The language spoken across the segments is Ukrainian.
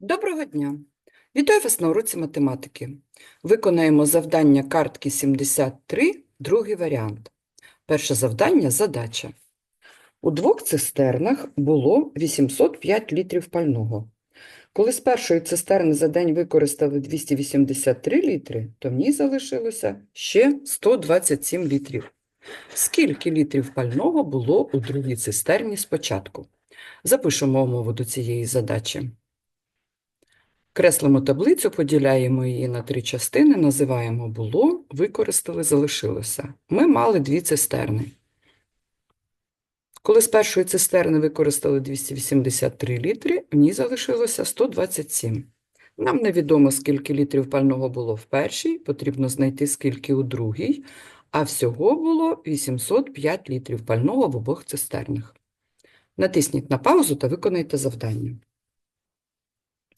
Доброго дня! Вітаю вас на уроці математики. Виконаємо завдання картки 73, другий варіант. Перше завдання – задача. У двох цистернах було 805 літрів пального. Коли з першої цистерни за день використали 283 літри, то в ній залишилося ще 127 літрів. Скільки літрів пального було у другій цистерні спочатку? Запишемо умову до цієї задачі. Креслимо таблицю, поділяємо її на три частини, називаємо було, використали, залишилося. Ми мали дві цистерни. Коли з першої цистерни використали 283 літри, в ній залишилося 127. Нам невідомо, скільки літрів пального було в першій, потрібно знайти, скільки у другій, а всього було 805 літрів пального в обох цистернах. Натисніть на паузу та виконайте завдання.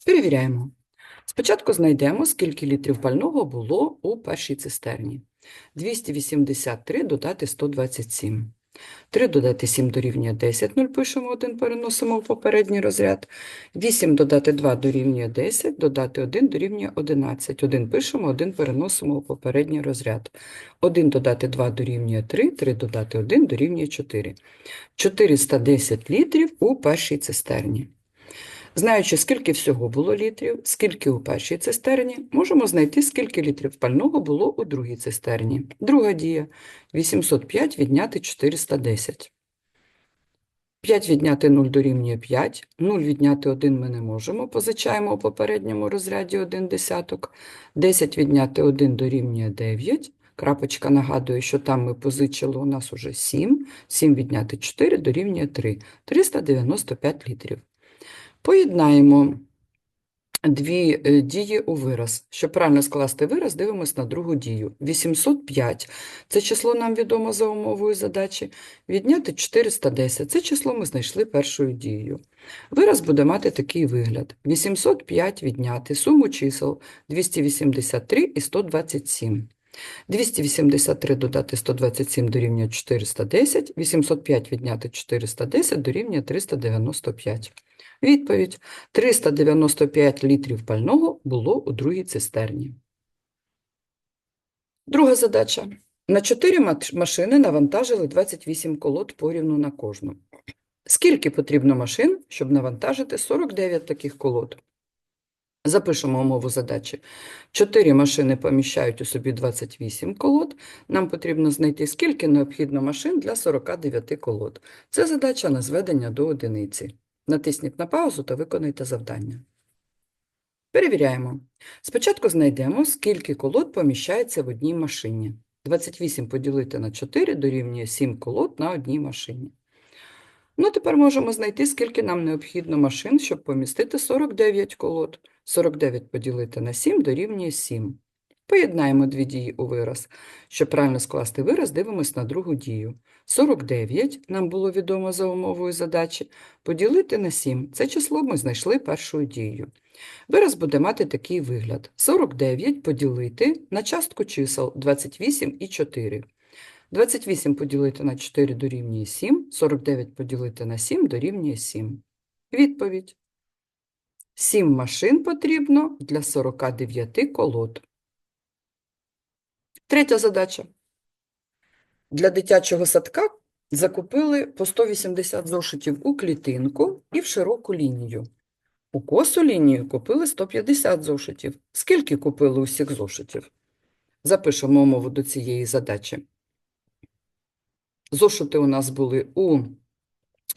Перевіряємо. Спочатку знайдемо, скільки літрів пального було у першій цистерні. 283 додати 127. 3 додати 7 дорівнює 10, 0 пишемо 1, переносимо в попередній розряд. 8 додати 2 дорівнює 10, додати 1 дорівнює 11. 1 пишемо, 1 переносимо в попередній розряд. 1 додати 2 дорівнює 3, 3 додати 1 дорівнює 4. 410 літрів у першій цистерні. Знаючи, скільки всього було літрів, скільки у першій цистерні, можемо знайти, скільки літрів пального було у другій цистерні. Друга дія – 805 відняти 410. 5 відняти 0 дорівнює 5, 0 відняти 1 ми не можемо, позичаємо у попередньому розряді 1 десяток, 10 відняти 1 дорівнює 9, крапочка нагадує, що там ми позичили, у нас уже 7, 7 відняти 4 дорівнює 3, 395 літрів. Поєднаємо дві е, дії у вираз. Щоб правильно скласти вираз, дивимось на другу дію. 805 – це число нам відомо за умовою задачі. Відняти 410 – це число ми знайшли першою дією. Вираз буде мати такий вигляд. 805 відняти суму чисел 283 і 127. 283 додати 127 дорівнює 410, 805 відняти 410 дорівнює 395. Відповідь. 395 літрів пального було у другій цистерні. Друга задача. На 4 машини навантажили 28 колод порівну на кожну. Скільки потрібно машин, щоб навантажити 49 таких колод? Запишемо умову задачі. 4 машини поміщають у собі 28 колод. Нам потрібно знайти, скільки необхідно машин для 49 колод. Це задача на зведення до одиниці. Натисніть на паузу та виконайте завдання. Перевіряємо. Спочатку знайдемо, скільки колод поміщається в одній машині. 28 поділити на 4 дорівнює 7 колод на одній машині. Ну, тепер можемо знайти, скільки нам необхідно машин, щоб помістити 49 колод. 49 поділити на 7 дорівнює 7. Поєднаємо дві дії у вираз. Щоб правильно скласти вираз, дивимось на другу дію. 49 нам було відомо за умовою задачі. Поділити на 7 – це число ми знайшли першою дією. Вираз буде мати такий вигляд. 49 поділити на частку чисел 28 і 4. 28 поділити на 4 дорівнює 7, 49 поділити на 7 дорівнює 7. Відповідь. 7 машин потрібно для 49 колод. Третя задача. Для дитячого садка закупили по 180 зошитів у клітинку і в широку лінію. У косу лінію купили 150 зошитів. Скільки купили усіх зошитів? Запишемо умову до цієї задачі. Зошити у нас були у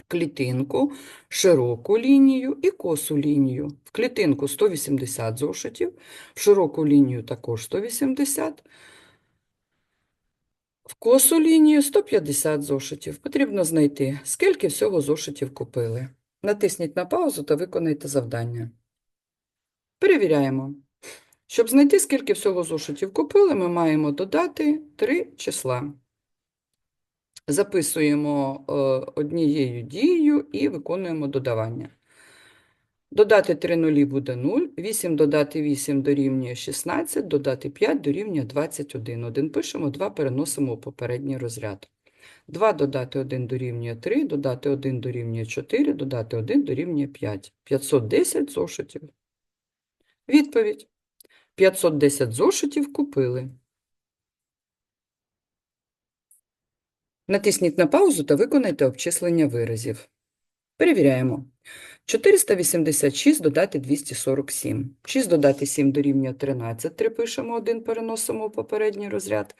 клітинку, широку лінію і косу лінію. В клітинку 180 зошитів, в широку лінію також 180, в косу лінію 150 зошитів. Потрібно знайти, скільки всього зошитів купили. Натисніть на паузу та виконайте завдання. Перевіряємо. Щоб знайти, скільки всього зошитів купили, ми маємо додати три числа. Записуємо е, однією дією і виконуємо додавання. Додати 3 нулі буде 0, 8 додати 8 дорівнює 16, додати 5 дорівнює 21. 1 пишемо, 2 переносимо у попередній розряд. 2 додати 1 дорівнює 3, додати 1 дорівнює 4, додати 1 дорівнює 5. 510 зошитів. Відповідь. 510 зошитів купили. Натисніть на паузу та виконайте обчислення виразів. Перевіряємо. 486 додати 247. 6 додати 7 дорівнює 13. 3 пишемо 1, переносимо у попередній розряд.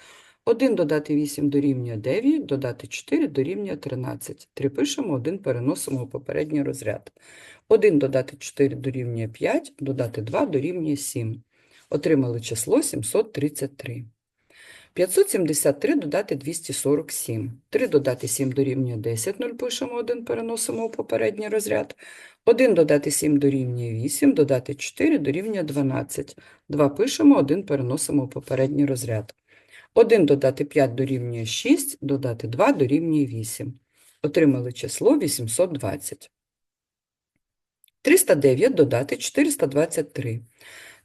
1 додати 8 дорівнює 9, додати 4 дорівнює 13. 3 пишемо 1, переносимо у попередній розряд. 1 додати 4 дорівнює 5, додати 2 дорівнює 7. Отримали число 733. 573 додати 247. 3 додати 7 дорівнює 10, 0 пишемо 1, переносимо у попередній розряд. 1 додати 7 дорівнює 8, додати 4 дорівнює 12. 2 пишемо, 1 переносимо у попередній розряд. 1 додати 5 дорівнює 6, додати 2 дорівнює 8. Отримали число 820. 309 додати 423.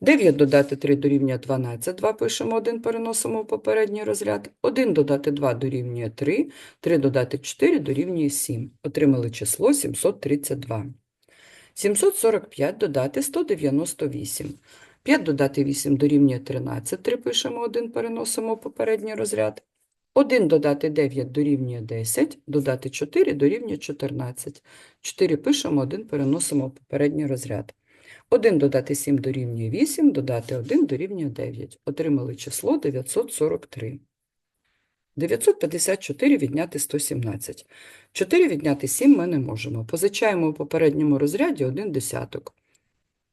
9 додати 3 дорівнює 12, 2 пишемо 1, переносимо у попередній розряд. 1 додати 2 дорівнює 3, 3 додати 4 дорівнює 7. Отримали число 732. 745 додати 198. 5 додати 8 дорівнює 13, 3 пишемо 1, переносимо у попередній розряд. 1 додати 9 дорівнює 10, додати 4 дорівнює 14. 4 пишемо, 1 переносимо у попередній розряд. 1 додати 7 дорівнює 8, додати 1 дорівнює 9. Отримали число 943. 954 відняти 117. 4 відняти 7 ми не можемо. Позичаємо у попередньому розряді 1 десяток.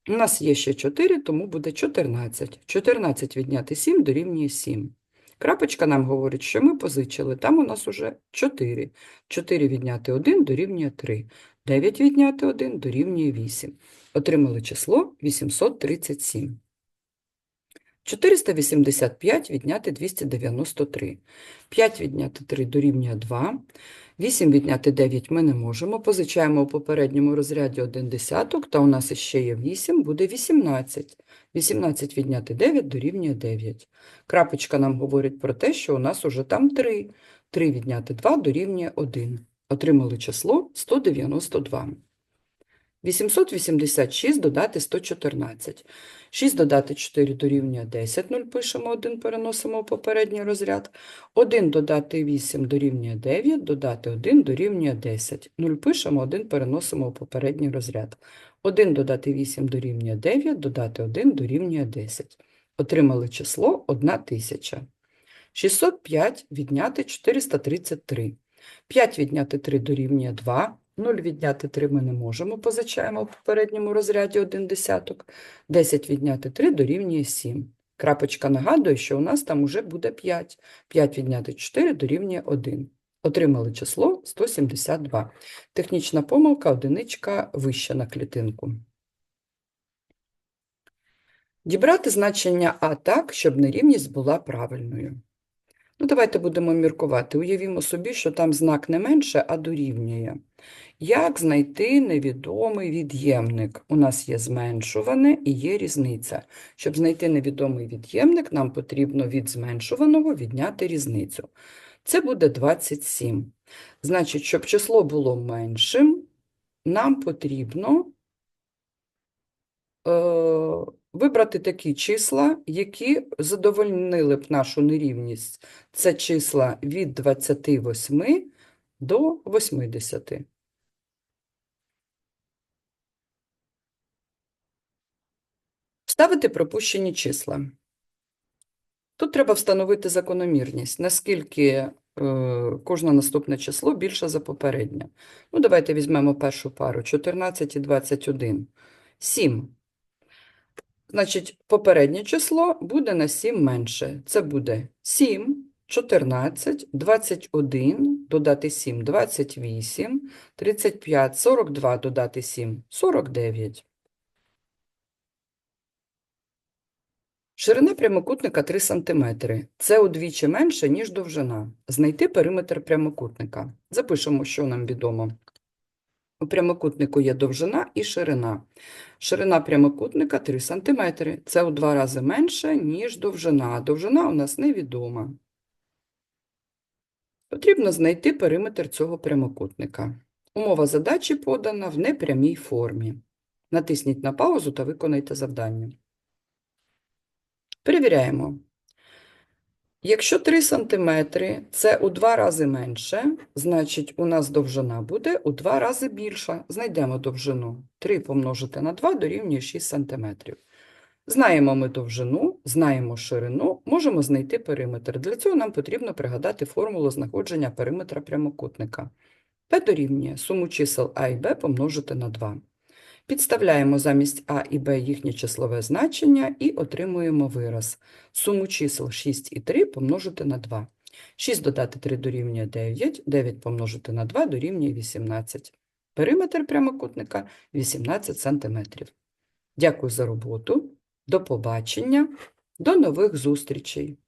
У нас є ще 4, тому буде 14. 14 відняти 7 дорівнює 7. Крапочка нам говорить, що ми позичили. Там у нас уже 4. 4 відняти 1 дорівнює 3. 9 відняти 1 дорівнює 8. Отримали число 837. 485 відняти 293. 5 відняти 3 дорівнює 2. 8 відняти 9 ми не можемо. Позичаємо у попередньому розряді 1 десяток, та у нас іще є 8, буде 18. 18 відняти 9 дорівнює 9. Крапочка нам говорить про те, що у нас уже там 3. 3 відняти 2 дорівнює 1. Отримали число 192. 886 додати 114. 6 додати 4 дорівнює 10, 0 пишемо 1, переносимо у попередній розряд. 1 додати 8 дорівнює 9, додати 1 дорівнює 10. 0 пишемо 1, переносимо у попередній розряд. 1 додати 8 дорівнює 9, додати 1 дорівнює 10. Отримали число 1000. 605 відняти 433. 5 відняти 3 дорівнює 2. 0 відняти 3 ми не можемо, позичаємо в попередньому розряді 1 десяток. 10 відняти 3 дорівнює 7. Крапочка нагадує, що у нас там уже буде 5. 5 відняти 4 дорівнює 1. Отримали число 172. Технічна помилка, одиничка вища на клітинку. Дібрати значення А так, щоб нерівність була правильною. Ну, давайте будемо міркувати. Уявімо собі, що там знак не менше, а дорівнює. Як знайти невідомий від'ємник? У нас є зменшуване і є різниця. Щоб знайти невідомий від'ємник, нам потрібно від зменшуваного відняти різницю. Це буде 27. Значить, щоб число було меншим, нам потрібно е, вибрати такі числа, які задовольнили б нашу нерівність. Це числа від 28 до 80. Вставити пропущені числа. Тут треба встановити закономірність, наскільки е, кожне наступне число більше за попереднє. Ну, давайте візьмемо першу пару 14 і 21. 7. Значить, попереднє число буде на 7 менше. Це буде 7, 14, 21, додати 7, 28, 35, 42, додати 7, 49. Ширина прямокутника 3 см. Це удвічі менше, ніж довжина. Знайти периметр прямокутника. Запишемо, що нам відомо. У прямокутнику є довжина і ширина. Ширина прямокутника 3 см. Це у два рази менше, ніж довжина. Довжина у нас невідома. Потрібно знайти периметр цього прямокутника. Умова задачі подана в непрямій формі. Натисніть на паузу та виконайте завдання. Перевіряємо. Якщо 3 см це у два рази менше, значить у нас довжина буде у два рази більша. Знайдемо довжину. 3 помножити на 2 дорівнює 6 см. Знаємо ми довжину, знаємо ширину, можемо знайти периметр. Для цього нам потрібно пригадати формулу знаходження периметра прямокутника. P дорівнює суму чисел А і Б помножити на 2. Підставляємо замість А і Б їхнє числове значення і отримуємо вираз. Суму чисел 6 і 3 помножити на 2. 6 додати 3 дорівнює 9, 9 помножити на 2 дорівнює 18. Периметр прямокутника 18 см. Дякую за роботу. До побачення. До нових зустрічей.